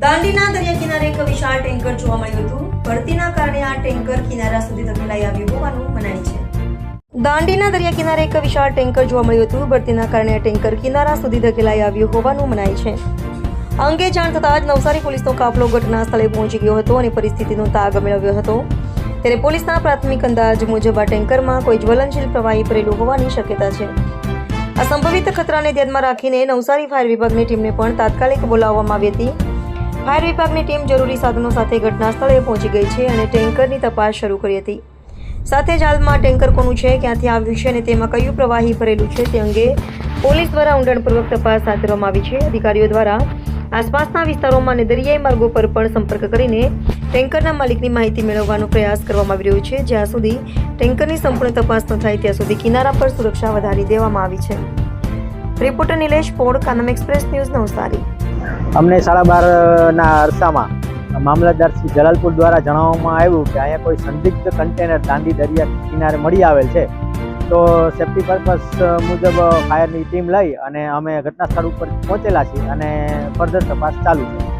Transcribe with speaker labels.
Speaker 1: દાંડીના દરિયા કિનારે એક વિશાળ ટેન્કર જોવા મળ્યું હતું. ભરતીના કારણે આ ટેન્કર કિનારા સુધી ધકેલાઈ આવ્યું હોવાનું મનાય છે. દાંડીના દરિયા કિનારે એક વિશાળ ટેન્કર જોવા મળ્યું હતું. ભરતીના કારણે આ ટેન્કર કિનારા સુધી ધકેલાઈ આવ્યું હોવાનું મનાય છે. અંગે જાણ થતાં જ નવસારી પોલીસનો કાફલો ઘટના સ્થળે પહોંચી ગયો હતો અને પરિસ્થિતિનો તાગ મેળવ્યો હતો. ત્યારે પોલીસના પ્રાથમિક અંદાજ મુજબ આ ટેન્કરમાં કોઈ જ્વલનશીલ પ્રવાહી ભરેલું હોવાની શક્યતા છે. આ સંભવિત ખતરાને ધ્યાનમાં રાખીને નવસારી ફાયર વિભાગની ટીમને પણ તાત્કાલિક બોલાવવામાં આવી હતી. ફાયર વિભાગની ટીમ જરૂરી સાધનો સાથે ઘટના સ્થળે પહોંચી ગઈ છે અને ટેન્કરની તપાસ શરૂ કરી હતી. સાથે જ હાલમાં ટેન્કર કોનું છે, ક્યાંથી આવ્યું છે અને તેમાં કયું પ્રવાહી ભરેલું છે તે અંગે પોલીસ દ્વારા ઊંડાણપૂર્વક તપાસ હાથ ધરવામાં આવી છે. અધિકારીઓ દ્વારા આસપાસના વિસ્તારોમાં અને દરિયાઈ માર્ગો પર પણ સંપર્ક કરીને ટેન્કરના માલિકની માહિતી મેળવવાનો પ્રયાસ કરવામાં આવી રહ્યો છે. જ્યાં સુધી ટેન્કરની સંપૂર્ણ તપાસ ન થાય, ત્યાં સુધી કિનારા પર સુરક્ષા વધારી દેવામાં આવી છે. Reporter Nilesh Pol, Kanam Express News Navsari.
Speaker 2: અમને સાડા બારના અરસામાં મામલતદાર શ્રી જલાલપુર દ્વારા જણાવવામાં આવ્યું કે અહીંયા કોઈ સંદિગ્ધ કન્ટેનર દાંડી દરિયા કિનારે મળી આવેલ છે. તો સેફ્ટી પર્પઝ મુજબ ફાયરની ટીમ લઈ અને અમે ઘટના સ્થળ ઉપર પહોંચેલા છીએ અને ફર્ધર તપાસ ચાલુ છે.